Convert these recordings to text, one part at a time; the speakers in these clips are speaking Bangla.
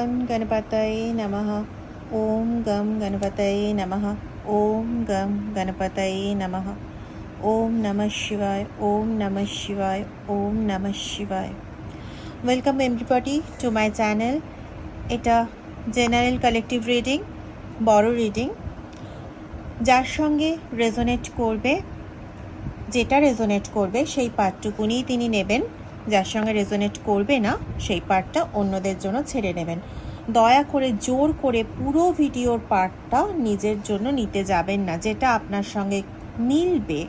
গণ গণপতয়ে নমঃ ওম গম গণপতয়ে নমঃ ওম গম গণপতয়ে নমঃ ওম নমঃ শিবায় ওম নমঃ শিবায় ওম নমঃ শিবায় welcome everybody to my channel এটা জেনারেল কালেকটিভ রিডিং বড় রিডিং যার সঙ্গে রেজোনেট করবে যেটা রেজোনেট করবে সেই পার্টটুকুনি তিনি নেবেন যার সঙ্গে রেজোনেট করবে না, সেই পার্টটা অন্যদের জন্য ছেড়ে নেবেন। দয়া করে জোর করে পুরো ভিডিওর পার্টটা নিজের জন্য নিতে যাবেন না, যেটা আপনার সঙ্গে মিলবে।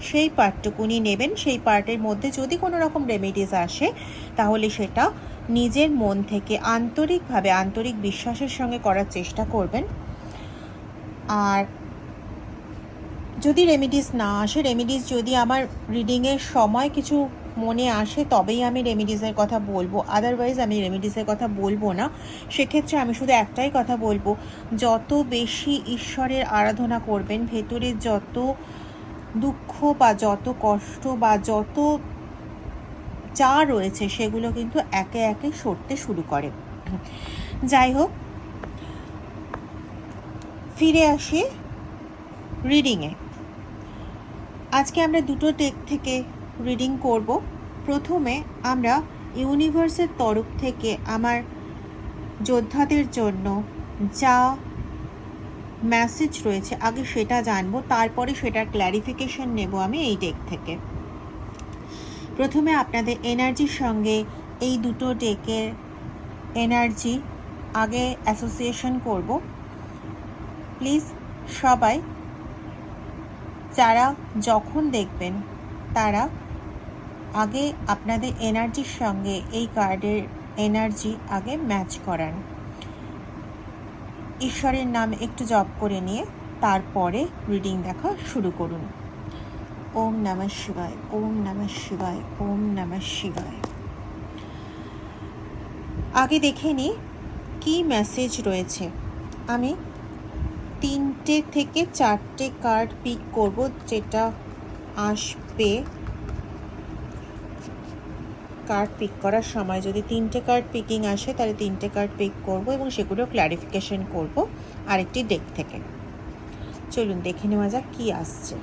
সেই পার্টটুকুনি নেবেন। সেই পার্টের মধ্যে যদি কোনো রকম রেমেডিস আসে, তাহলে সেটা নিজের মন থেকে আন্তরিকভাবে, আন্তরিক বিশ্বাসের সঙ্গে করার চেষ্টা করবেন। আর যদি রেমিডিস না আসে রেমিডিস যদি আমার রিডিংয়ের সময় কিছু মনে আসে তবেই আমি রেমিডিসের কথা বলব। আদারওয়াইজ আমি রেমিডিসের কথা বলব না। সেক্ষেত্রে আমি শুধু একটাই কথা বলব, যত বেশি ঈশ্বরের আরাধনা করবেন, ভেতরে যত দুঃখ বা যত কষ্ট বা যত যা রয়েছে, সেগুলো কিন্তু একে একে সরতে শুরু করে। যাই হোক, ফিরে আসি রিডিংয়ে আজকে আমরা দুটো টেক থেকে রিডিং করব। প্রথমে আমরা ইউনিভার্সের তরফ থেকে আমার যোদ্ধাদের জন্য যা মেসেজ রয়েছে, আগে সেটা জানব, তারপরে সেটার ক্ল্যারিফিকেশন নেব আমি এই ডেক থেকে। প্রথমে আপনাদের এনার্জির সঙ্গে এই দুটো ডেকের এনার্জি আগে অ্যাসোসিয়েশন করব। প্লিজ সবাই, যারা যখন দেখবেন, তারা আগে আপনাদের এনার্জির সঙ্গে এই কার্ডের এনার্জি আগে ম্যাচ করান। ঈশ্বরের নাম একটু জপ করে নিয়ে তারপরে রিডিং দেখা শুরু করুন। ওম নমঃ শিবায়, ওম নমঃ শিবায়, ওম নমঃ শিবায়। আগে দেখে নিই কী মেসেজ রয়েছে। আমি তিনটে থেকে চারটে কার্ড পিক করব যেটা আসবে কার্ড পিক করার সময় যদি তিনটে কার্ড পিকিং আসে, তাহলে তিনটে কার্ড পিক করব এবং সেগুলো ক্ল্যারিফিকেশন করব আরেকটি ডেক থেকে। চলুন দেখে নেওয়া যাক কী আসছে।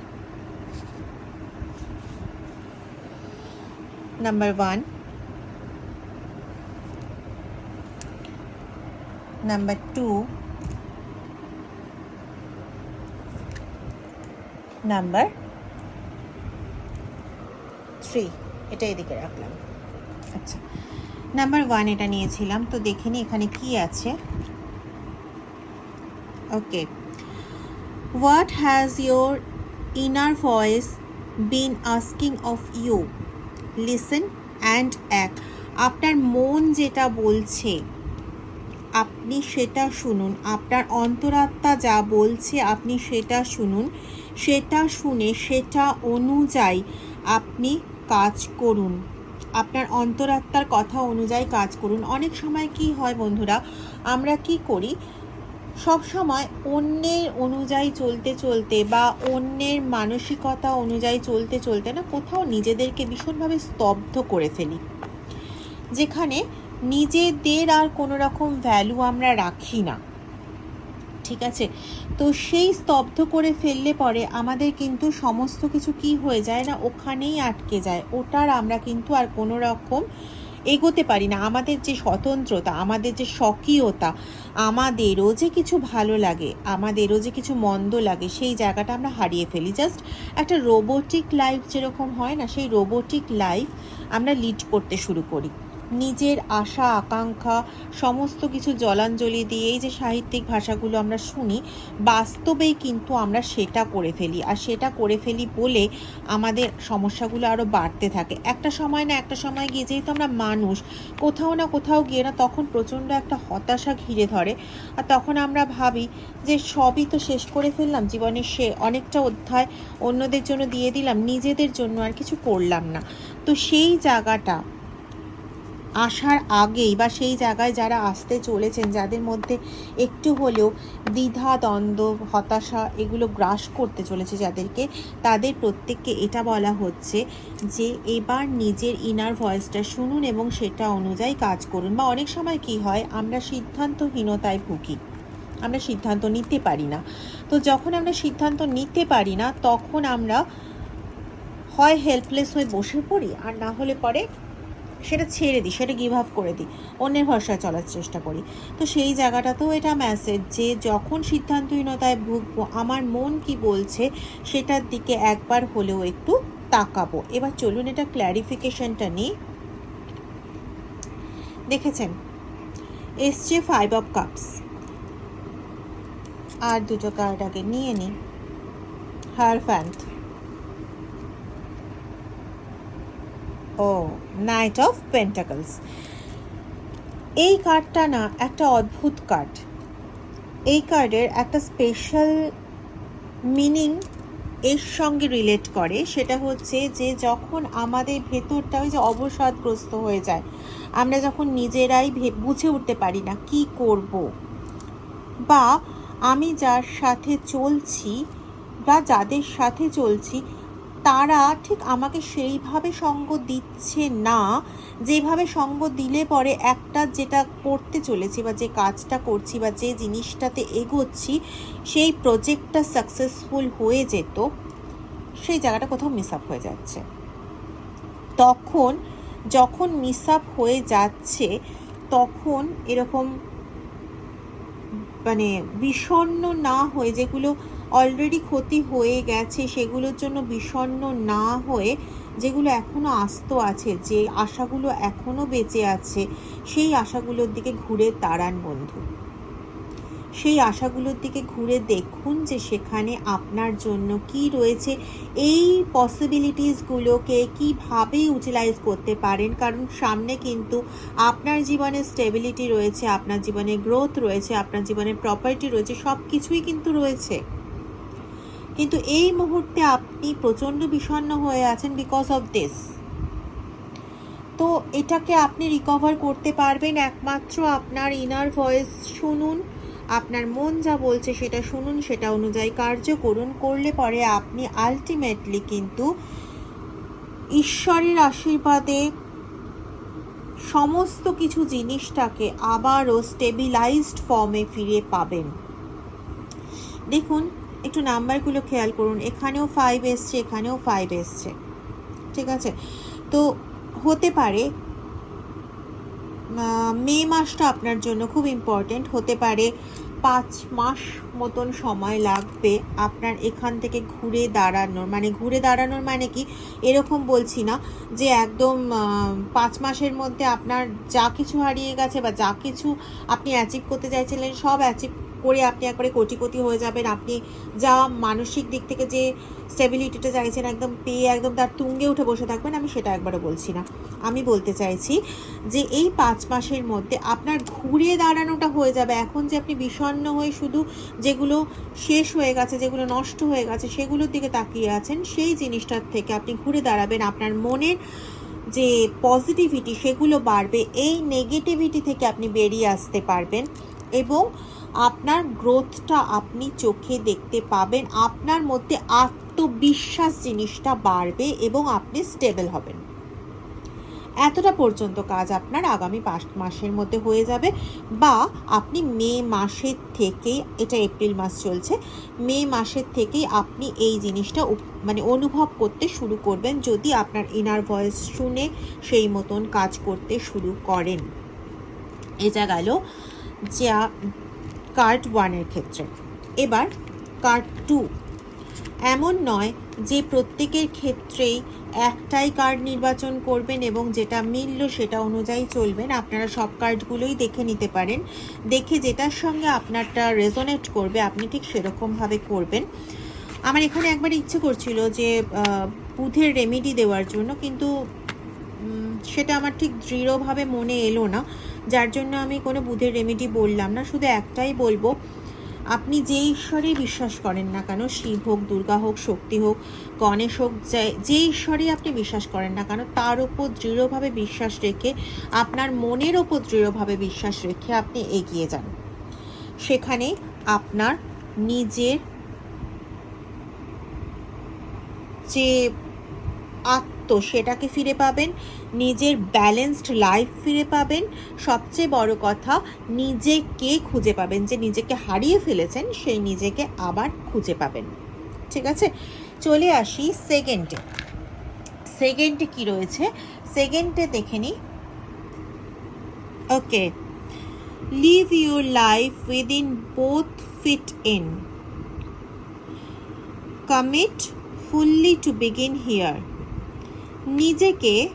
Number one number two number three এটা এদিকে রাখলাম। আচ্ছা নাম্বার ওয়ান এটা নিয়েছিলাম, তো দেখে নি এখানে কি আছে। Okay what has your inner voice been asking of you listen and act আপনার মন যেটা বলছে, আপনি সেটা শুনুন। আপনার অন্তরাত্মা যা বলছে, আপনি সেটা শুনুন। সেটা শুনে, সেটা অনুযায়ী আপনি কাজ করুন। আপনার অন্তরাত্মার কথা অনুযায়ী কাজ করুন। অনেক সময় কি হয় বন্ধুরা, আমরা কি করি? সব সময় অন্যের অনুযায়ী চলতে চলতে বা অন্যের মানসিকতা অনুযায়ী চলতে চলতে না কোথাও নিজেদেরকে ভীষণভাবে স্তব্ধ করে ফেলি। যেখানে নিজেদের আর কোনো রকম ভ্যালু আমরা রাখি না। ঠিক আছে? তো সেই স্তব্ধ করে ফেললে পরে আমাদের কিন্তু সমস্ত কিছু কি হয়ে যায় না? ওখানেই আটকে যায়। ওটার আমরা কিন্তু আর কোনো রকম এগোতে পারি না। আমাদের যে স্বতন্ত্রতা, আমাদের যে স্বকীয়তা, আমাদেরও যে কিছু ভালো লাগে, আমাদেরও যে কিছু মন্দ লাগে, সেই জায়গাটা আমরা হারিয়ে ফেলি। জাস্ট একটা রোবোটিক লাইফ যেরকম হয় না, সেই রোবোটিক লাইফ আমরা লিড করতে শুরু করি। নিজের আশা, আকাঙ্ক্ষা, সমস্ত কিছু জলাঞ্জলি দিয়ে এই যে সাহিত্যিক ভাষাগুলো আমরা শুনি, বাস্তবেই কিন্তু আমরা সেটা করে ফেলি। আর সেটা করে ফেলি বলে আমাদের সমস্যাগুলো আরও বাড়তে থাকে। একটা সময় না একটা সময় গিয়ে যেহেতু আমরা মানুষ, কোথাও না কোথাও গিয়ে না তখন প্রচণ্ড একটা হতাশা ঘিরে ধরে। আর তখন আমরা ভাবি যে সবই তো শেষ করে ফেললাম, জীবনের সে অনেকটা অধ্যায় অন্যদের জন্য দিয়ে দিলাম, নিজেদের জন্য আর কিছু করলাম না। তো সেই জায়গাটা আসার আগেই বা সেই জায়গায় যারা আসতে চলেছেন, যাদের মধ্যে একটু হলেও দ্বিধা, দ্বন্দ্ব, হতাশা এগুলো গ্রাস করতে চলেছে যাদেরকে, তাদের প্রত্যেককে এটা বলা হচ্ছে যে এবার নিজের ইনার ভয়েসটা শুনুন এবং সেটা অনুযায়ী কাজ করুন। বা অনেক সময় কি হয়, আমরা সিদ্ধান্তহীনতায় ভুগি। আমরা সিদ্ধান্ত নিতে পারি না। তো যখন আমরা সিদ্ধান্ত নিতে পারি না, তখন আমরা হয় হেল্পলেস হয়ে বসে পড়ি, আর না হলে পরে সেটা ছেড়ে দিই, সেটা গিভ আপ করে দিই, অন্যের ভরসায় চলার চেষ্টা করি। তো সেই জায়গাটাতেও এটা মেসেজ যে যখন সিদ্ধান্তহীনতায় ভুগবো, আমার মন কি বলছে সেটার দিকে একবার হলেও একটু তাকাবো। এবার চলুন এটা ক্ল্যারিফিকেশনটা নিই। দেখেছেন? এসছে ফাইভ অফ কাপস আর দুটো কার্ড আগে নিয়ে নিই। হার ফ্যান্থ ও নাইট অফ পেন্টাকলস এই কার্ডটা না, একটা অদ্ভুত কার্ড এই কার্ডের একটা স্পেশাল মিনিং এর সঙ্গে রিলেট করে, সেটা হচ্ছে যে যখন আমাদের ভেতরটা ওই যে অবসাদগ্রস্ত হয়ে যায়, আমরা যখন নিজেরাই বুঝে উঠতে পারি না কি করব, বা আমি যার সাথে চলছি বা যাদের সাথে চলছি তারা ঠিক আমাকে সেইভাবে সঙ্গ দিচ্ছে না, যেভাবে সঙ্গ দিলে পরে একটা যেটা করতে চলেছি বা যে কাজটা করছি বা যে জিনিসটাতে এগোচ্ছি, সেই প্রজেক্টটা সাকসেসফুল হয়ে যেত, সেই জায়গাটা কোথাও মিস আপ হয়ে যাচ্ছে। তখন যখন মিস আপ হয়ে যাচ্ছে, তখন এরকম মানে বিষণ্ণ না হয়ে যেগুলো অলরেডি ক্ষতি হয়ে গেছে, সেগুলোর জন্য বিষণ্ণ না হয়ে, যেগুলো এখনও আস্ত আছে, যে আশাগুলো এখনও বেঁচে আছে, সেই আশাগুলোর দিকে ঘুরে দাঁড়ান বন্ধু। সেই আশাগুলোর দিকে ঘুরে দেখুন যে সেখানে আপনার জন্য কি রয়েছে, এই পসিবিলিটিসগুলোকে কীভাবে ইউটিলাইজ করতে পারেন, কারণ সামনে কিন্তু আপনার জীবনে স্টেবিলিটি রয়েছে, আপনার জীবনে গ্রোথ রয়েছে, আপনার জীবনে প্রপার্টি রয়েছে সব কিছুই কিন্তু রয়েছে। কিন্তু এই মুহূর্তে আপনি প্রচণ্ড বিষণ্ণ হয়ে আছেন বিকজ অফ দিস তো এটাকে আপনি রিকভার করতে পারবেন। একমাত্র আপনার ইনার ভয়েস শুনুন, আপনার মন যা বলছে সেটা শুনুন, সেটা অনুযায়ী কার্য করুন। করলে পরে আপনি আলটিমেটলি কিন্তু ঈশ্বরের আশীর্বাদে সমস্ত কিছু জিনিসটাকে আবারও স্টেবিলাইজড ফর্মে ফিরে পাবেন। দেখুন একটু নাম্বারগুলো খেয়াল করুন। এখানেও ফাইভ এসছে, এখানেও ফাইভ এসছে। ঠিক আছে? তো হতে পারে মে মাসটা আপনার জন্য খুব ইম্পর্টেন্ট হতে পারে পাঁচ মাস মতন সময় লাগবে আপনার এখান থেকে ঘুরে দাঁড়ানোর। মানে ঘুরে দাঁড়ানোর মানে কি? এরকম বলছি না যে একদম পাঁচ মাসের মধ্যে আপনার যা কিছু হারিয়ে গেছে বা যা কিছু আপনি অ্যাচিভ করতে চাইছিলেন, সব অ্যাচিভ করে আপনি একবারে কোটিপতি হয়ে যাবেন। আপনি যা মানসিক দিক থেকে যে স্টেবিলিটিটা চাইছেন, একদম পেয়ে, একদম তার তুঙ্গে উঠে বসে থাকবেন, আমি সেটা একবারও বলছি না। আমি বলতে চাইছি যে এই পাঁচ মাসের মধ্যে আপনার ঘুরে দাঁড়ানোটা হয়ে যাবে। এখন যে আপনি বিষণ্ণ হয়ে শুধু যেগুলো শেষ হয়ে গেছে, যেগুলো নষ্ট হয়ে গেছে, সেগুলোর দিকে তাকিয়ে আছেন, সেই জিনিসটার থেকে আপনি ঘুরে দাঁড়াবেন। আপনার মনের যে পজিটিভিটি সেগুলো বাড়বে। এই নেগেটিভিটি থেকে আপনি বেরিয়ে আসতে পারবেন এবং আপনার গ্রোথটা আপনি চোখে দেখতে পাবেন, আপনার মধ্যে আত্মবিশ্বাস জিনিসটা বাড়বে এবং আপনি স্টেবল হবেন। এতটা পর্যন্ত কাজ আপনার আগামী পাঁচ মাসের মধ্যে হয়ে যাবে বা আপনি মে মাসের থেকেই, এটা এপ্রিল মাস চলছে, মে মাসের থেকেই আপনি এই জিনিসটা মানে অনুভব করতে শুরু করবেন যদি আপনার ইনার ভয়েস শুনে সেই মতন কাজ করতে শুরু করেন। এটা গেল, যা কার্ড ওয়ানের ক্ষেত্রে। এবার কার্ড টু। এমন নয় যে প্রত্যেকের ক্ষেত্রেই একটাই কার্ড নির্বাচন করবেন এবং যেটা মিলল সেটা অনুযায়ী চলবেন। আপনারা সব কার্ডগুলোই দেখে নিতে পারেন। দেখে যেটার সঙ্গে আপনারটা রেজোনেট করবে, আপনি ঠিক সেরকমভাবে করবেন। আমার এখানে একবার ইচ্ছে করছিল যে বুধের রেমেডি দেওয়ার জন্য, কিন্তু সেটা আমার ঠিক দৃঢ়ভাবে মনে এলো না। যার জন্য আমি কোনো বুধের রেমেডি বললাম না, শুধু একটাই বলব, আপনি যে ঈশ্বরে বিশ্বাস করেন না কেন, শিব হোক, দুর্গা হোক, শক্তি হোক, গণেশ হোক, যে- ঈশ্বরে আপনি বিশ্বাস করেন না কেন, তার উপর দৃঢ়ভাবে বিশ্বাস রেখে, আপনার মনের ওপর দৃঢ়ভাবে বিশ্বাস রেখে আপনি এগিয়ে যান। সেখানে আপনার নিজের যে আত্ম সেটাকে ফিরে পাবেন, নিজের ব্যালেন্সড লাইফ ফিরে পাবেন। সবচেয়ে বড় কথা, নিজেকে খুঁজে পাবেন, যে নিজেকে হারিয়ে ফেলেছেন, সেই নিজেকে আবার খুঁজে পাবেন। ঠিক আছে? চলে আসি সেকেন্ডে সেকেন্ডে কি রয়েছে? সেকেন্ডে দেখে নিই। Okay live your life within both feet in commit fully to begin here নিজেকে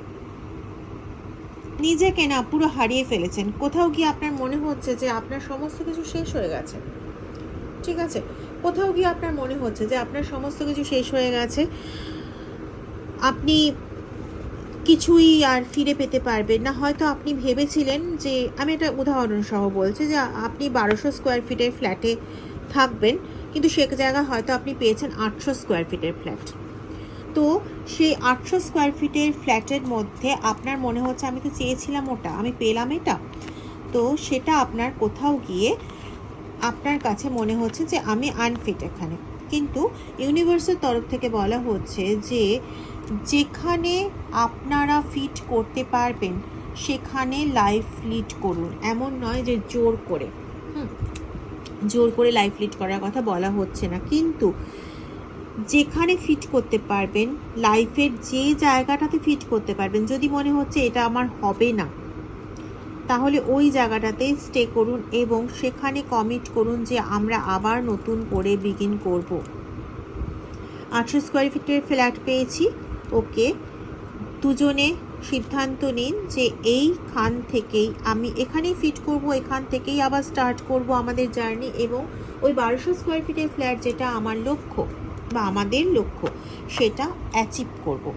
নিজেকে না পুরো হারিয়ে ফেলেছেন। কোথাও গিয়ে আপনার মনে হচ্ছে যে আপনার সমস্ত কিছু শেষ হয়ে গেছে? ঠিক আছে? কোথাও গিয়ে আপনার মনে হচ্ছে যে আপনার সমস্ত কিছু শেষ হয়ে গেছে? আপনি কিছুই আর ফিরে পেতে পারবেন না। হয়তো আপনি ভেবেছিলেন যে, আমি একটা উদাহরণ সহ বলছি যে, আপনি বারোশো স্কোয়ার ফিটের ফ্ল্যাটে থাকবেন, কিন্তু সে জায়গায় হয়তো আপনি পেয়েছেন আটশো স্কোয়ার ফিটের ফ্ল্যাট। তো সেই আটশো স্কোয়ার ফিটের ফ্ল্যাটের মধ্যে আপনার মনে হচ্ছে আমি তো চেয়েছিলাম ওটা, আমি পেলাম এটা। তো সেটা আপনার কোথাও গিয়ে আপনার কাছে মনে হচ্ছে যে আমি আনফিট এখানে। কিন্তু ইউনিভার্সের তরফ থেকে বলা হচ্ছে যে যেখানে আপনারা ফিট করতে পারবেন, সেখানে লাইফ লিড করুন। এমন নয় যে জোর করে। হুম, জোর করে লাইফ লিড করার কথা বলা হচ্ছে না। কিন্তু যেখানে ফিট করতে পারবেন লাইফের যে জায়গাটাতে ফিট করতে পারবেন, যদি মনে হচ্ছে এটা আমার হবে না, তাহলে ওই জায়গাটাতে স্টে করুন এবং সেখানে কমিট করুন যে আমরা আবার নতুন করে বিগিন করব। আটশো স্কোয়ার ফিটের ফ্ল্যাট পেয়েছি, ওকে। দুজনে সিদ্ধান্ত নিন যে এইখান থেকেই আমি এখানেই ফিট করব, এখান থেকেই আবার স্টার্ট করব আমাদের জার্নি এবং ওই বারোশো স্কোয়ার ফিটের ফ্ল্যাট যেটা আমার লক্ষ্য। বা আমাদের লক্ষ্য, সেটা অ্যাচিভ করব।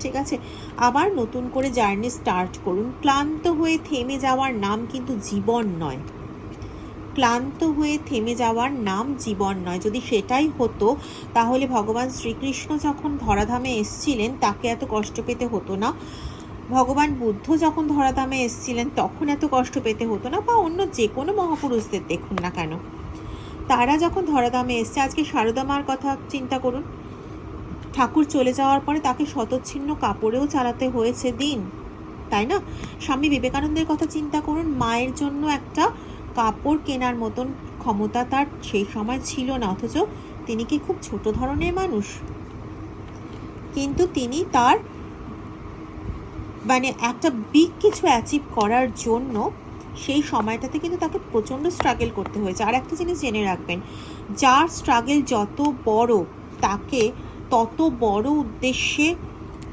ঠিক আছে? আবার নতুন করে জার্নি স্টার্ট করুন। ক্লান্ত হয়ে থেমে যাওয়ার নাম কিন্তু জীবন নয়। ক্লান্ত হয়ে থেমে যাওয়ার নাম জীবন নয়। যদি সেটাই হতো, তাহলে ভগবান শ্রীকৃষ্ণ যখন ধরাধামে এসছিলেন, তাকে এত কষ্ট পেতে হতো না। ভগবান বুদ্ধ যখন ধরাধামে এসছিলেন, তখন এত কষ্ট পেতে হতো না, বা অন্য যে কোনো মহাপুরুষদের দেখুন না কেন। তারা যখন ধরাধামে এসছে, আজকে সারদা মার কথা চিন্তা করুন। ঠাকুর চলে যাওয়ার পরে তাকে শতচ্ছিন্ন কাপড়েও চালাতে হয়েছে দিন, তাই না? স্বামী বিবেকানন্দের কথা চিন্তা করুন, মায়ের জন্য একটা কাপড় কেনার মতন ক্ষমতা তার সেই সময় ছিল না, অথচ তিনি কি খুব ছোট ধরনের মানুষ। কিন্তু তিনি তার মানে একটা বিগ কিছু অ্যাচিভ করার জন্য সেই সময়টাতে কিন্তু তাকে প্রচণ্ড স্ট্রাগল করতে হয়েছে। আর একটা জিনিস জেনে রাখবেন, যার স্ট্রাগল যত বড় তাকে তত বড় উদ্দেশ্যে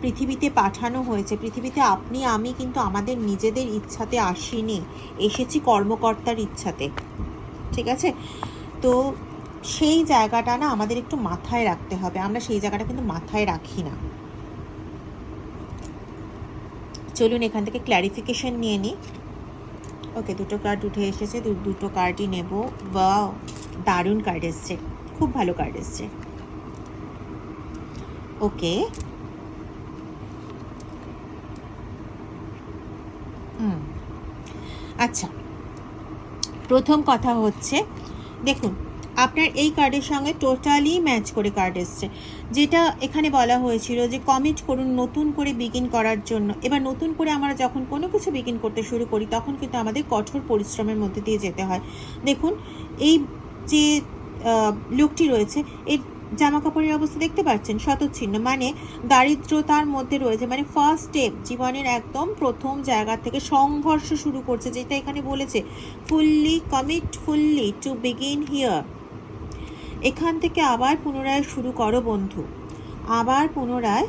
পৃথিবীতে পাঠানো হয়েছে। পৃথিবীতে আপনি, আমি কিন্তু আমাদের নিজেদের ইচ্ছাতে আসিনি, এসেছি কর্মকর্তার ইচ্ছাতে। ঠিক আছে? তো সেই জায়গাটা না আমাদের একটু মাথায় রাখতে হবে। আমরা সেই জায়গাটা কিন্তু মাথায় রাখি না। চলুন এখান থেকে ক্ল্যারিফিকেশন নিয়ে নিই। ওকে দুটো কার্ড উঠে এসেছে। দুটো কার্ডই নেব। বা দারুণ কার্ড এসছে। খুব ভালো কার্ড এসছে। ওকে হুম। আচ্ছা প্রথম কথা হচ্ছে, দেখুন আপনার এই কার্ডের সঙ্গে টোটালি ম্যাচ করে কার্ড এসছে। যেটা এখানে বলা হয়েছিল যে কমিট করুন, নতুন করে বিগিন করার জন্য। এবার নতুন করে আমরা যখন কোনো কিছু বিগিন করতে শুরু করি, তখন কিন্তু আমাদের কঠোর পরিশ্রমের মধ্যে দিয়ে যেতে হয়। দেখুন, এই যে লোকটি রয়েছে, এর জামা কাপড়ের অবস্থা দেখতে পাচ্ছেন? শতচ্ছিন্ন। মানে দারিদ্রতার মধ্যে রয়েছে। মানে ফার্স্ট স্টেপ জীবনের একদম প্রথম জায়গা থেকে সংঘর্ষ শুরু করছে, যেটা এখানে বলেছে fully commit fully to begin here এখান থেকে আবার পুনরায় শুরু করো বন্ধু। আবার পুনরায়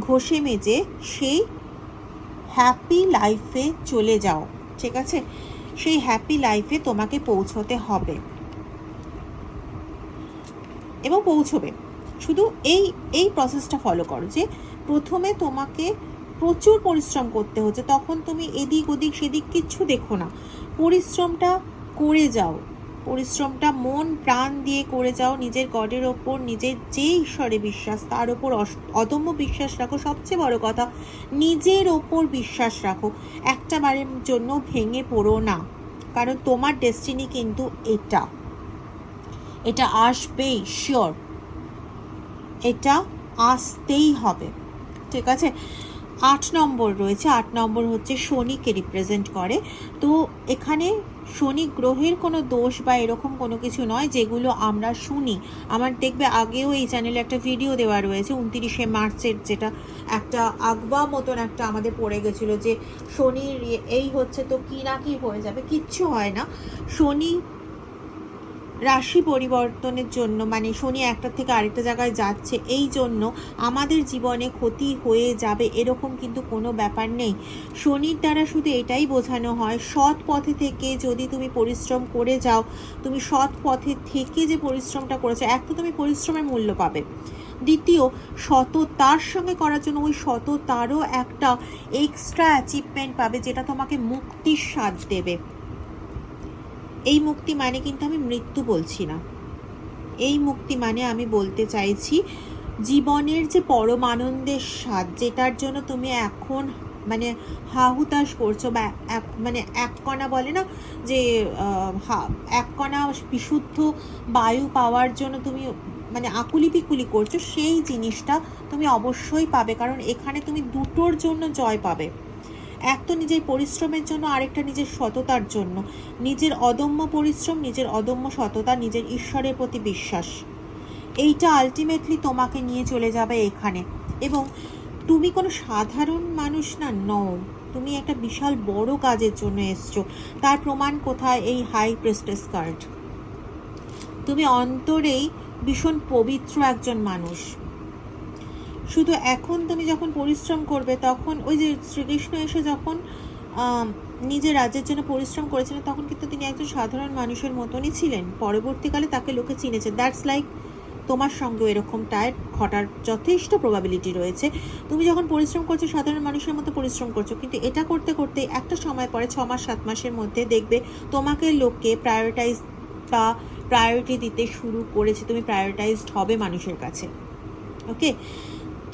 ঘষে মেজে সেই হ্যাপি লাইফে চলে যাও, ঠিক আছে? সেই হ্যাপি লাইফে তোমাকে পৌঁছতে হবে। এবং পৌঁছবে। শুধু এই এই প্রসেসটা ফলো করো যে প্রথমে তোমাকে প্রচুর পরিশ্রম করতে হচ্ছে, তখন তুমি এদিক ওদিক সেদিক কিচ্ছু দেখো না। পরিশ্রমটা করে যাও। পরিশ্রমটা মন, প্রাণ দিয়ে করে যাও, নিজের গডের ওপর, নিজের যে ঈশ্বরে বিশ্বাস, তার ওপর অদম্য বিশ্বাস রাখো। সবচেয়ে বড় কথা, নিজের ওপর বিশ্বাস রাখো। একটা বারের জন্য ভেঙে পড়ো না। কারণ তোমার ডেস্টিনি কিন্তু এটা। এটা আসবেই, শিওর। এটা আসতেই হবে। ঠিক আছে? আট নম্বর রয়েছে, আট নম্বর হচ্ছে শনিকে রিপ্রেজেন্ট করে। তো এখানে শনি গ্রহের কোনো দোষ বা এরকম কোনো কিছু নয়, যেগুলো আমরা শুনি। আমার দেখবে আগেও এই চ্যানেলে একটা ভিডিও দেওয়া রয়েছে, উনতিরিশে মার্চের যেটা একটা আগবা মতন একটা আমাদের পড়ে গেছিল যে শনির এই হচ্ছে তো কী না কী হয়ে যাবে, কিচ্ছু হয় না। শনি রাশি পরিবর্তনের জন্য মানে শনি একটা থেকে আরেকটা জায়গায় যাচ্ছে, এই জন্য আমাদের জীবনে ক্ষতি হয়ে যাবে এরকম কিন্তু কোনো ব্যাপার নেই। শনির দ্বারা শুধু এটাই বোঝানো হয়, সৎ পথে থেকে যদি তুমি পরিশ্রম করে যাও, তুমি সৎ পথে থেকে যে পরিশ্রমটা করেছ, এক তো তুমি পরিশ্রমের মূল্য পাবে। দ্বিতীয়, সততার সঙ্গে করার জন্য ওই সততারও একটা এক্সট্রা অ্যাচিভমেন্ট পাবে যেটা তোমাকে মুক্তির স্বাদ দেবে। এই মুক্তি মানে কিন্তু আমি মৃত্যু বলছি না। এই মুক্তি মানে আমি বলতে চাইছি, জীবনের যে পরম আনন্দের স্বাদ, যেটার জন্য তুমি এখন মানে হাহুতাস করছ বা এক মানে এক কণা বলে না যে এক কণা বিশুদ্ধ বায়ু পাওয়ার জন্য তুমি মানে আকুলি পিকুলি করছ, সেই জিনিসটা তুমি অবশ্যই পাবে। কারণ এখানে তুমি দুটোর জন্য জয় পাবে। এক তো নিজের পরিশ্রমের জন্য, আরেকটা নিজের সততার জন্য। নিজের অদম্য পরিশ্রম, নিজের অদম্য সততা, নিজের ঈশ্বরের প্রতি বিশ্বাস। এইটা আলটিমেটলি তোমাকে নিয়ে চলে যাবে এখানে। এবং তুমি কোনো সাধারণ মানুষ না নও তুমি একটা বিশাল বড় কাজের জন্য এসছো। তার প্রমাণ কোথায়? এই হাই প্রেস্টেস কার্ড তুমি অন্তরেই ভীষণ পবিত্র একজন মানুষ। শুধু এখন তুমি যখন পরিশ্রম করবে, তখন ওই যে শ্রীকৃষ্ণ এসে যখন নিজের রাজ্যের জন্য পরিশ্রম করেছিলেন, তখন কিন্তু তিনি একজন সাধারণ মানুষের মতনই ছিলেন। পরবর্তীকালে তাকে লোকে চিনেছে। দ্যাটস লাইক তোমার সঙ্গেও এরকমটায় ঘটার যথেষ্ট প্রবাবিলিটি রয়েছে। তুমি যখন পরিশ্রম করছ, সাধারণ মানুষের মতো পরিশ্রম করছ, কিন্তু এটা করতে করতে একটা সময় পরে, ছ মাস, সাত মাসের মধ্যে দেখবে তোমাকে লোকে প্রায়োরিটাইজ বা প্রায়োরিটি দিতে শুরু করেছে। তুমি প্রায়োরিটাইজড হবে মানুষের কাছে। ওকে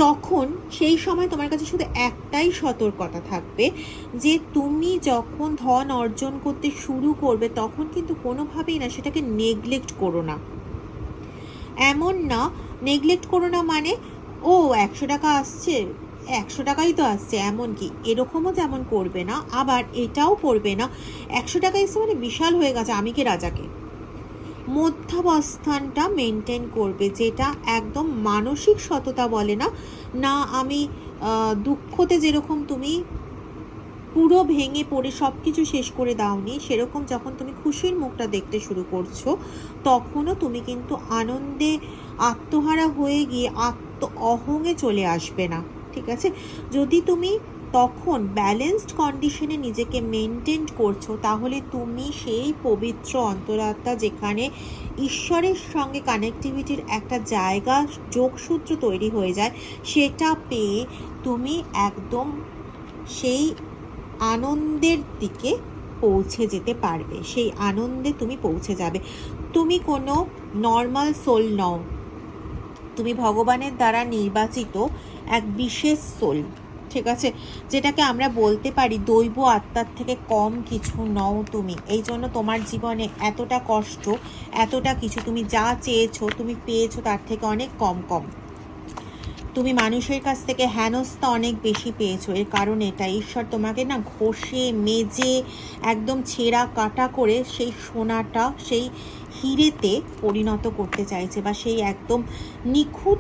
তখন সেই সময় তোমার কাছে শুধু একটাই সতর্কতা থাকবে যে তুমি যখন ধন অর্জন করতে শুরু করবে, তখন কিন্তু কোনোভাবেই না সেটাকে নেগলেক্ট করো না। এমন না নেগলেক্ট করো না মানে ও একশো টাকা আসছে, একশো টাকাই তো আসছে, এমন কি? এরকমও যেমন করবে না, আবার এটাও করবে না। একশো টাকা এসে মানে বিশাল হয়ে গেছে আমি কি রাজাকে। মধ্যাবস্থানটা মেনটেন করবে, যেটা একদম মানসিক সততা বলে না। না, আমি দুঃখতে যেরকম তুমি পুরো ভেঙে পড়ে সব কিছু শেষ করে দাওনি, সেরকম যখন তুমি খুশির মুখটা দেখতে শুরু করছ, তখনও তুমি কিন্তু আনন্দে আত্মহারা হয়ে গিয়ে আত্ম অহংয়ে চলে আসবে না, ঠিক আছে? যদি তুমি তখন ব্যালেন্সড কন্ডিশনে নিজেকে মেনটেন করছ, তাহলে তুমি সেই পবিত্র অন্তরাত্মা যেখানে ঈশ্বরের সঙ্গে কানেক্টিভিটির একটা জায়গা, যোগসূত্র তৈরি হয়ে যায়, সেটা পেয়ে তুমি একদম সেই আনন্দের দিকে পৌঁছে যেতে পারবে, সেই আনন্দে তুমি পৌঁছে যাবে। তুমি কোনো নর্মাল সোল নও, তুমি ভগবানের দ্বারা নির্বাচিত এক বিশেষ সোল ঠিক আছে? যেটাকে আমরা বলতে পারি দৈব আত্মার থেকে কম কিছু নও তুমি। এই জন্য তোমার জীবনে এতটা কষ্ট, এতটা কিছু তুমি যা চেয়েছো, তুমি পেয়েছ তার থেকে অনেক কম কম। তুমি মানুষের কাছ থেকে হেনস্থা অনেক বেশি পেয়েছ। এর কারণ এটা ঈশ্বর তোমাকে না ঘষে, মেজে, একদম ছেঁড়া কাটা করে সেই সোনাটা, সেই হিরেতে পরিণত করতে চাইছে বা সেই একদম নিখুঁত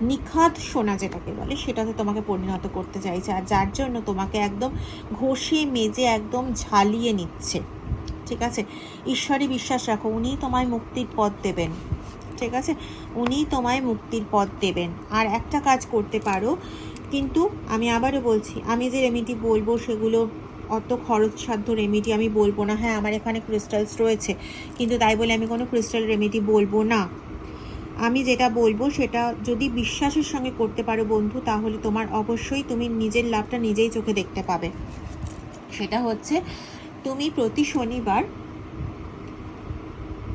নিখাত সোনা যেটাকে বলে, সেটাতে তোমাকে পরিণত করতে চাইছে আর যার জন্য তোমাকে একদম ঘষে, মেজে, একদম ঝালিয়ে নিচ্ছে। ঠিক আছে? ঈশ্বরে বিশ্বাস রাখো, উনিই তোমায় মুক্তির পথ দেবেন। ঠিক আছে? উনিই তোমায় মুক্তির পথ দেবেন। আর একটা কাজ করতে পারো, কিন্তু আমি আবারও বলছি, আমি যে রেমিডি বলব সেগুলো অত খরচসাধ্য রেমিডি আমি বলব না। হ্যাঁ আমার এখানে ক্রিস্টালস রয়েছে, কিন্তু তাই বলে আমি কোনো ক্রিস্টাল রেমিডি বলব না। আমি যেটা বলব সেটা যদি বিশ্বাসের সঙ্গে করতে পারো বন্ধু, তাহলে তোমার অবশ্যই তুমি নিজের লাভটা নিজেই চোখে দেখতে পাবে। সেটা হচ্ছে তুমি প্রতি শনিবার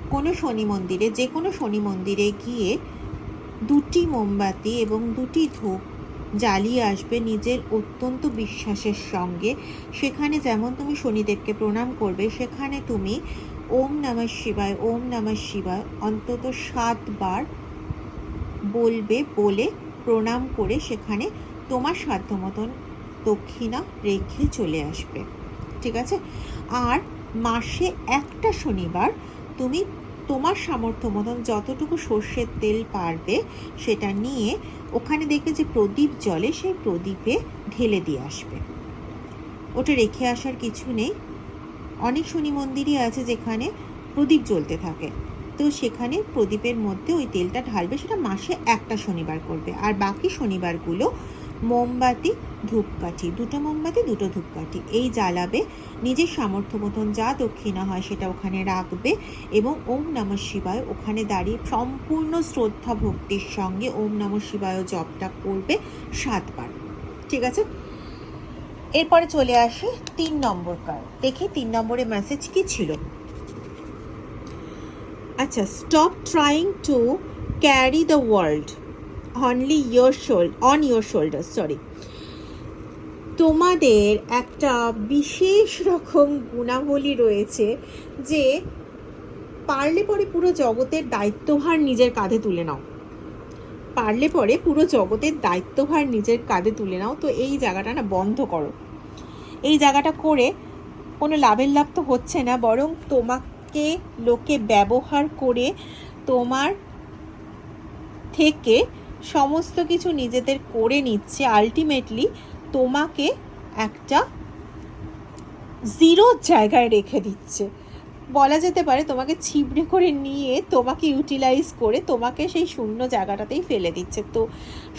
কোনো শনি মন্দিরে, যে কোনো শনি মন্দিরে গিয়ে দুটি মোমবাতি এবং দুটি ধূপ জ্বালিয়ে আসবে নিজের অত্যন্ত বিশ্বাসের সঙ্গে। সেখানে যেমন তুমি শনিদেবকে প্রণাম করবে, সেখানে তুমি ওম নমঃ শিবায়, ওম নমঃ শিবায়, অন্তত সাতবার বলবে, বলে, প্রণাম করে সেখানে তোমার সাধ্য মতন দক্ষিণা রেখে চলে আসবে। ঠিক আছে? আর মাসে একটা শনিবার তুমি তোমার সামর্থ্য মতন যতটুকু সর্ষের তেল পারবে সেটা নিয়ে ওখানে দেখবে যে প্রদীপ জলে সেই প্রদীপে ঢেলে দিয়ে আসবে। ওটা রেখে আসার কিছু নেই। অনেক শনি মন্দিরই আছে যেখানে প্রদীপ জ্বলতে থাকে। তো সেখানে প্রদীপের মধ্যে ওই তেলটা ঢালবে, সেটা মাসে একটা শনিবার করবে। আর বাকি শনিবারগুলো মোমবাতি, ধূপকাঠি, দুটো মোমবাতি, দুটো ধূপকাঠি। এই জ্বালাবে, নিজের সামর্থ্য মতন যা দক্ষিণা হয় সেটা ওখানে রাখবে এবং ওম নমঃ শিবায় ওখানে দাঁড়িয়ে সম্পূর্ণ শ্রদ্ধা ভক্তির সঙ্গে ওম নমঃ শিবায় জপটা করবে সাতবার। ঠিক আছে? এরপরে চলে আসে তিন নম্বর কার্ড দেখি তিন নম্বরের মেসেজ কি ছিল? আচ্ছা stop trying to carry the world only your shoul on your shoulder sorry তোমাদের একটা বিশেষ রকম গুণাবলী রয়েছে যে পারলে পরে পুরো জগতের দায়িত্বভার নিজের কাঁধে তুলে নাও। পারলে পরে পুরো জগতের দায়িত্বভার নিজের কাঁধে তুলে নাও। তো এই জায়গাটা না বন্ধ করো। এই জায়গাটা করে কোনো লাভের লাভ তো হচ্ছে না, বরং তোমাকে লোকে ব্যবহার করে তোমার থেকে সমস্ত কিছু নিজেদের করে নিচ্ছে। আলটিমেটলি তোমাকে একটা জিরো জায়গায় রেখে দিচ্ছে। বলা যেতে পারে তোমাকে ছিবড়ে করে নিয়ে, তোমাকে ইউটিলাইজ করে তোমাকে সেই শূন্য জায়গাটাতেই ফেলে দিচ্ছে। তো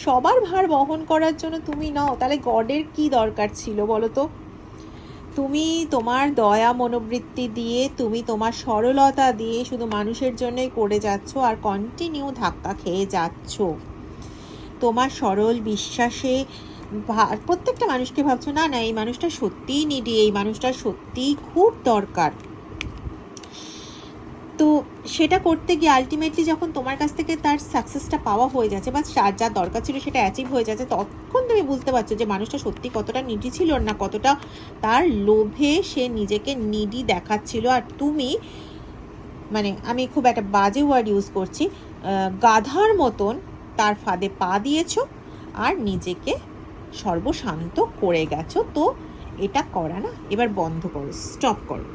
সবার ভার বহন করার জন্য তুমি নাও, তাহলে গডের কি দরকার ছিল বলো তো? তুমি তোমার দয়া মনোবৃত্তি দিয়ে, তুমি তোমার সরলতা দিয়ে শুধু মানুষের জন্যই করে যাচ্ছ আর কন্টিনিউ ধাক্কা খেয়ে যাচ্ছ। তোমার সরল বিশ্বাসে প্রত্যেকটা মানুষকে ভাবছ, না না, এই মানুষটা সত্যিই নিডি এই মানুষটা সত্যিই খুব দরকার। তো সেটা করতে গিয়ে আলটিমেটলি যখন তোমার কাছ থেকে তার সাকসেসটা পাওয়া হয়ে যাচ্ছে বা যার যা দরকার ছিল সেটা অ্যাচিভ হয়ে যাচ্ছে, তখন তুমি বুঝতে পারছ যে মানুষটা সত্যি কতটা নিডি ছিল না কতটা তার লোভে সে নিজেকে নিডি দেখাচ্ছিল। আর তুমি মানে আমি খুব একটা বাজে ওয়ার্ড ইউজ করছি গাধার মতন তার ফাঁদে পা দিয়েছ আর নিজেকে সর্বশান্ত করে গেছো। তো এটা করা না, এবার বন্ধ করো স্টপ করো।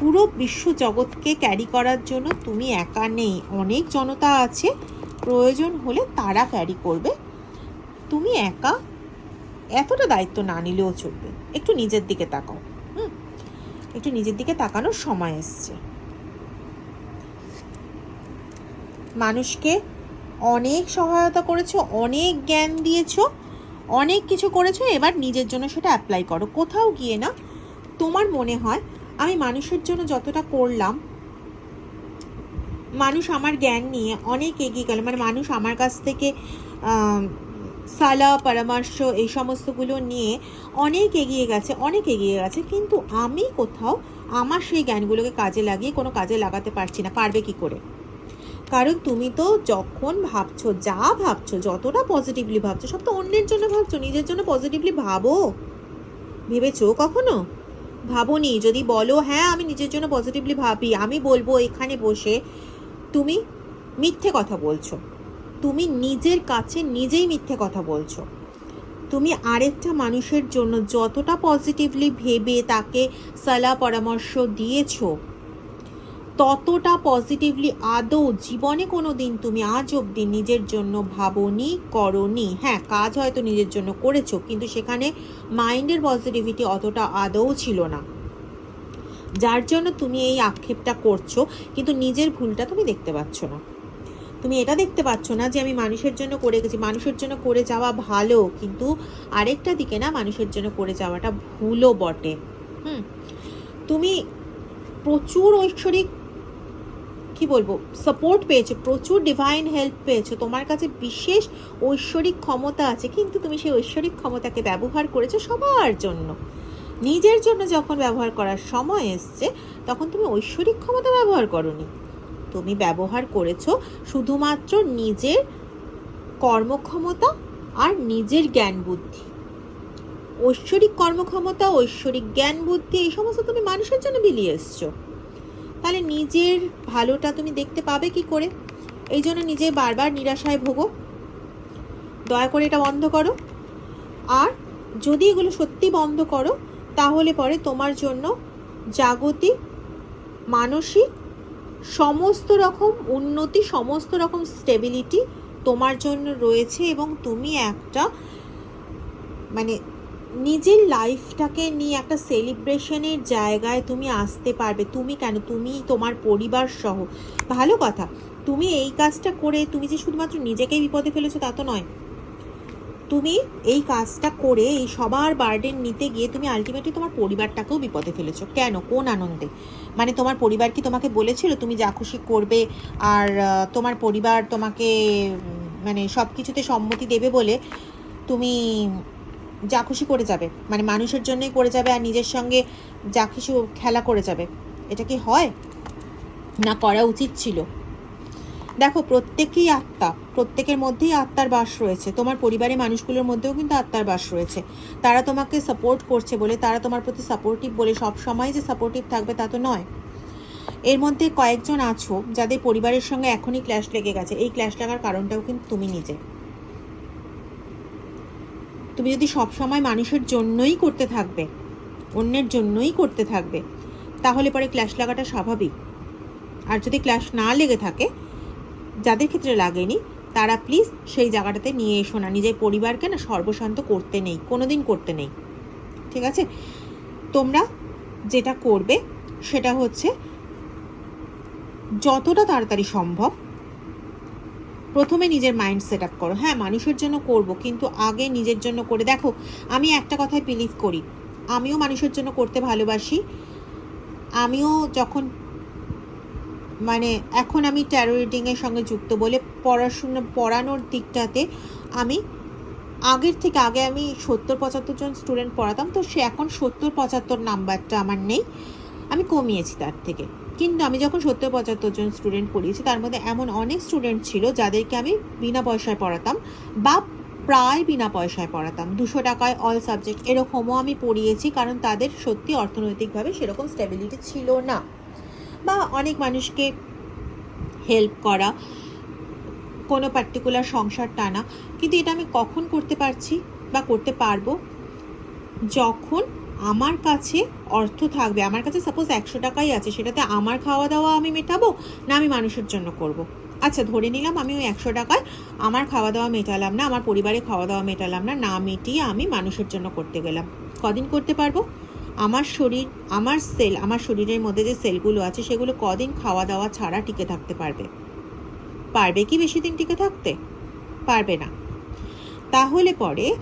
পুরো বিশ্ব জগৎকে ক্যারি করার জন্য তুমি একা নেই। অনেক জনতা আছে। প্রয়োজন হলে তারা ক্যারি করবে। তুমি একা। এতটা দায়িত্ব না নিলেও চলবে। একটু নিজের দিকে তাকাও। হুম? একটু নিজের দিকে তাকানোর সময় এসছে। মানুষকে অনেক সহায়তা করেছ, অনেক জ্ঞান দিয়েছ, অনেক কিছু করেছ। এবার নিজের জন্য সেটা অ্যাপ্লাই করো। কোথাও গিয়ে না, তোমার মনে হয় আমি মানুষের জন্য যতটা করলাম, মানুষ আমার জ্ঞান নিয়ে অনেক এগিয়ে গেল। মানে মানুষ আমার কাছ থেকে সালা, পরামর্শ, এই সমস্তগুলো নিয়ে অনেক এগিয়ে গেছে, অনেক এগিয়ে গেছে। কিন্তু আমি কোথাও আমার সেই জ্ঞানগুলোকে কাজে লাগিয়ে কোনো কাজে লাগাতে পারছি না। পারবে কি করে? কারণ তুমি তো যখন ভাবছ, যা ভাবছ, যতটা পজিটিভলি ভাবছ, সব তো অন্যের জন্য ভাবছ, নিজের জন্য পজিটিভলি ভাবো। ভেবেছো কখনো? ভাবোনি, যদি বলো হ্যাঁ আমি নিজের জন্য পজিটিভলি ভাবি। আমি বলব এখানে বসে তুমি মিথ্যে কথা বলছো। তুমি নিজের কাছে নিজেই মিথ্যে কথা বলছো। তুমি আরেকটা মানুষের জন্য যতটা পজিটিভলি ভেবে তাকে সালা পরামর্শ দিয়েছ ততটা পজিটিভলি আদৌ জীবনে কোনো দিন তুমি আজ অবধি নিজের জন্য ভাবনি, করনি। হ্যাঁ কাজ হয়তো নিজের জন্য করেছ, কিন্তু সেখানে মাইন্ডের পজিটিভিটি অতটা আদৌ ছিল না। যার জন্য তুমি এই আক্ষেপটা করছ, কিন্তু নিজের ভুলটা তুমি দেখতে পাচ্ছ না। তুমি এটা দেখতে পাচ্ছ না যে আমি মানুষের জন্য করে গেছি। মানুষের জন্য করে যাওয়া ভালো, কিন্তু আরেকটা দিকে না মানুষের জন্য করে যাওয়াটা ভুলও বটে। হুম? তুমি প্রচুর ঐশ্বরিক কি বলব সাপোর্ট পেয়েছ, প্রচুর ডিভাইন হেল্প পেয়েছ। তোমার কাছে বিশেষ ঐশ্বরিক ক্ষমতা আছে, কিন্তু তুমি সেই ঐশ্বরিক ক্ষমতাকে ব্যবহার করেছ সবার জন্য। নিজের জন্য যখন ব্যবহার করার সময় এসছে, তখন তুমি ঐশ্বরিক ক্ষমতা ব্যবহার করনি। তুমি ব্যবহার করেছ শুধুমাত্র নিজের কর্মক্ষমতা আর নিজের জ্ঞান বুদ্ধি। ঐশ্বরিক কর্মক্ষমতা, ঐশ্বরিক জ্ঞান বুদ্ধি, এই সমস্ত তুমি মানুষের জন্য বিলিয়ে এসছো। তাহলে নিজের ভালোটা তুমি দেখতে পাবে কি করে? এই জন্য নিজে বারবার নিরাশায় ভোগো। দয়া করে এটা বন্ধ করো। আর যদি এগুলো সত্যি বন্ধ করো, তাহলে পরে তোমার জন্য জাগতিক, মানসিক সমস্ত রকম উন্নতি, সমস্ত রকম স্টেবিলিটি তোমার জন্য রয়েছে এবং তুমি একটা মানে নিজের লাইফটাকে নিয়ে একটা সেলিব্রেশনের জায়গায় তুমি আসতে পারবে। তুমি কেন? তুমি তোমার পরিবার সহ। ভালো কথা। তুমি এই কাজটা করে, তুমি যে শুধুমাত্র নিজেকেই বিপদে ফেলেছো তা তো নয়। তুমি এই কাজটা করে, এই সবার বার্ডেন নিতে গিয়ে তুমি আলটিমেটলি তোমার পরিবারটাকেও বিপদে ফেলেছো। কেন? কোন আনন্দে? মানে তোমার পরিবার কি তোমাকে বলেছিল তুমি যা খুশি করবে আর তোমার পরিবার তোমাকে মানে সব কিছুতে সম্মতি দেবে বলে তুমি যা খুশি করে যাবে। মানে মানুষের জন্যই করে যাবে আর নিজের সঙ্গে যা কিছু খেলা করে যাবে। এটা কি হয়? না করা উচিত ছিল। দেখো, প্রত্যেকেই আত্মা। প্রত্যেকের মধ্যেই আত্মার বাস রয়েছে। তোমার পরিবারের মানুষগুলোর মধ্যেও কিন্তু আত্মার বাস রয়েছে। তারা তোমাকে সাপোর্ট করছে বলে, তারা তোমার প্রতি সাপোর্টিভ বলে, সব সময় যে সাপোর্টিভ থাকবে তা তো নয়। এর মধ্যে কয়েকজন আছো যাদের পরিবারের সঙ্গে এখনই ক্ল্যাশ লেগে গেছে। এই ক্ল্যাশ লাগার কারণটাও কিন্তু তুমি নিজে। তুমি যদি সব সময় মানুষের জন্যই করতে থাকবে, অন্যের জন্যই করতে থাকবে, তাহলে পরে ক্ল্যাশ লাগাটা স্বাভাবিক। আর যদি ক্ল্যাশ না লেগে থাকে, যাদের ক্ষেত্রে লাগেনি, তারা প্লিজ সেই জায়গাটাতে নিয়ে এসো না। নিজের পরিবারকে না সর্বশান্ত করতে নেই কোনো দিন করতে নেই। ঠিক আছে? তোমরা যেটা করবে, সেটা হচ্ছে যতটা তাড়াতাড়ি সম্ভব প্রথমে নিজের মাইন্ড সেট আপ করো। হ্যাঁ মানুষের জন্য করব, কিন্তু আগে নিজের জন্য করে। দেখো, আমি একটা কথায় বিলিভ করি। আমিও মানুষের জন্য করতে ভালোবাসি। আমিও যখন মানে এখন আমি ট্যারো রিডিংয়ের সঙ্গে যুক্ত বলে পড়াশোনা, পড়ানোর দিকটাতে আমি আগের থেকে, আগে আমি সত্তর পঁচাত্তর জন স্টুডেন্ট পড়াতাম, তো সে এখন সত্তর পঁচাত্তর নাম্বারটা আমার নেই। আমি কমিয়েছি তার থেকে। কিন্তু আমি যখন সত্তর পঁচাত্তর জন স্টুডেন্ট পড়িয়েছি, তার মধ্যে এমন অনেক স্টুডেন্ট ছিল যাদেরকে আমি বিনা পয়সায় পড়াতাম বা প্রায় বিনা পয়সায় পড়াতাম। দুশো টাকায় অল সাবজেক্ট এরকমও আমি পড়িয়েছি কারণ তাদের সত্যি অর্থনৈতিকভাবে সেরকম স্টেবিলিটি ছিল না। বা অনেক মানুষকে হেল্প করা, কোনো পার্টিকুলার সংসার টানা, কিন্তু এটা আমি কখন করতে পারছি বা করতে পারব? যখন আমার কাছে অর্থ থাকবে। আমার কাছে সাপোজ একশো টাকাই আছে, সেটাতে আমার খাওয়া দাওয়া আমি মেটাবো না আমি মানুষের জন্য করব। আচ্ছা ধরে নিলাম আমি ওই একশো টাকায় আমার খাওয়া দাওয়া মেটালাম না, আমার পরিবারে খাওয়া দাওয়া মেটালাম না না মিটিয়ে আমি মানুষের জন্য করতে গেলাম। কদিন করতে পারব? আমার শরীর, আমার সেল আমার শরীরের মধ্যে যে সেলগুলো আছে, সেগুলো কদিন খাওয়া দাওয়া ছাড়া টিকে থাকতে পারবে? পারবে কি বেশি দিন টিকে থাকতে? পারবে না। তাহলে পরে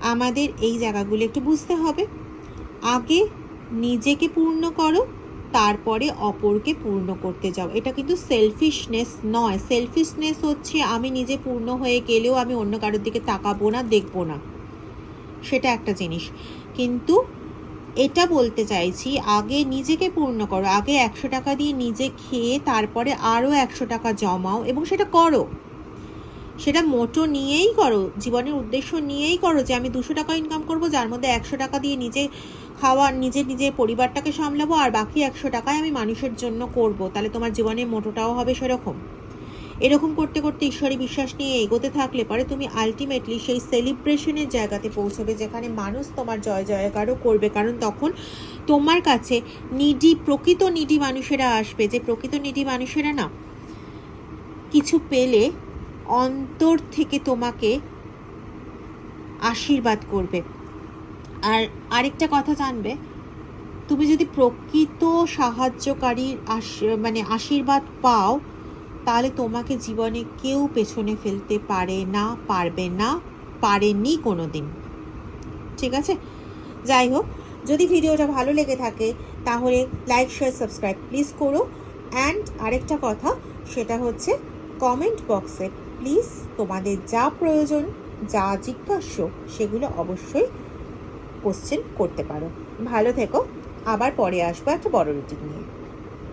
আমাদের এই জায়গাগুলো একটু বুঝতে হবে। আগে নিজেকে পূর্ণ করো, তারপরে অপরকে পূর্ণ করতে যাও। এটা কিন্তু সেলফিশনেস নয়। সেলফিশনেস হচ্ছে আমি নিজে পূর্ণ হয়ে গেলেও আমি অন্য কারোর দিকে তাকাবো না, দেখব না। সেটা একটা জিনিস। কিন্তু এটা বলতে চাইছি, আগে নিজেকে পূর্ণ করো। আগে একশো টাকা দিয়ে নিজে খেয়ে তারপরে আরও একশো টাকা জমাও এবং সেটা করো। সেটা মোটো নিয়েই করো, জীবনের উদ্দেশ্য নিয়েই করো যে আমি দুশো টাকা ইনকাম করব, যার মধ্যে একশো টাকা দিয়ে নিজে খাওয়া, নিজে নিজের পরিবারটাকে সামলাবো আর বাকি একশো টাকায় আমি মানুষের জন্য করব। তাহলে তোমার জীবনের মোটোটাও হবে সেরকম। এরকম করতে করতে ঈশ্বরে বিশ্বাস নিয়ে এগোতে থাকলে পরে তুমি আলটিমেটলি সেই সেলিব্রেশনের জায়গাতে পৌঁছবে যেখানে মানুষ তোমার জয় জয়কারও করবে। কারণ তখন তোমার কাছে নিডি, প্রকৃত নিডি মানুষেরা আসবে। যে প্রকৃত নিডি মানুষেরা না, কিছু পেলে অন্তর থেকে তোমাকে আশীর্বাদ করবে। আর আরেকটা কথা জানবে, তুমি যদি প্রকৃত সাহায্যকারীর আশ- মানে আশীর্বাদ পাও, তাহলে তোমাকে জীবনে কেউ পেছনে ফেলতে পারে না, পারবে না, পারেনি কোনো দিন ঠিক আছে? যাই হোক, যদি ভিডিওটা ভালো লেগে থাকে, তাহলে লাইক, শেয়ার, সাবস্ক্রাইব প্লিজ করো। অ্যান্ড আরেকটা কথা, সেটা হচ্ছে কমেন্ট বক্সে প্লিজ তোমাদের যা প্রয়োজন, যা জিজ্ঞাস্য, সেগুলো অবশ্যই কোশ্চেন করতে পারো। ভালো থেকো। আবার পরে আসব একটা বড় রুটিন নিয়ে।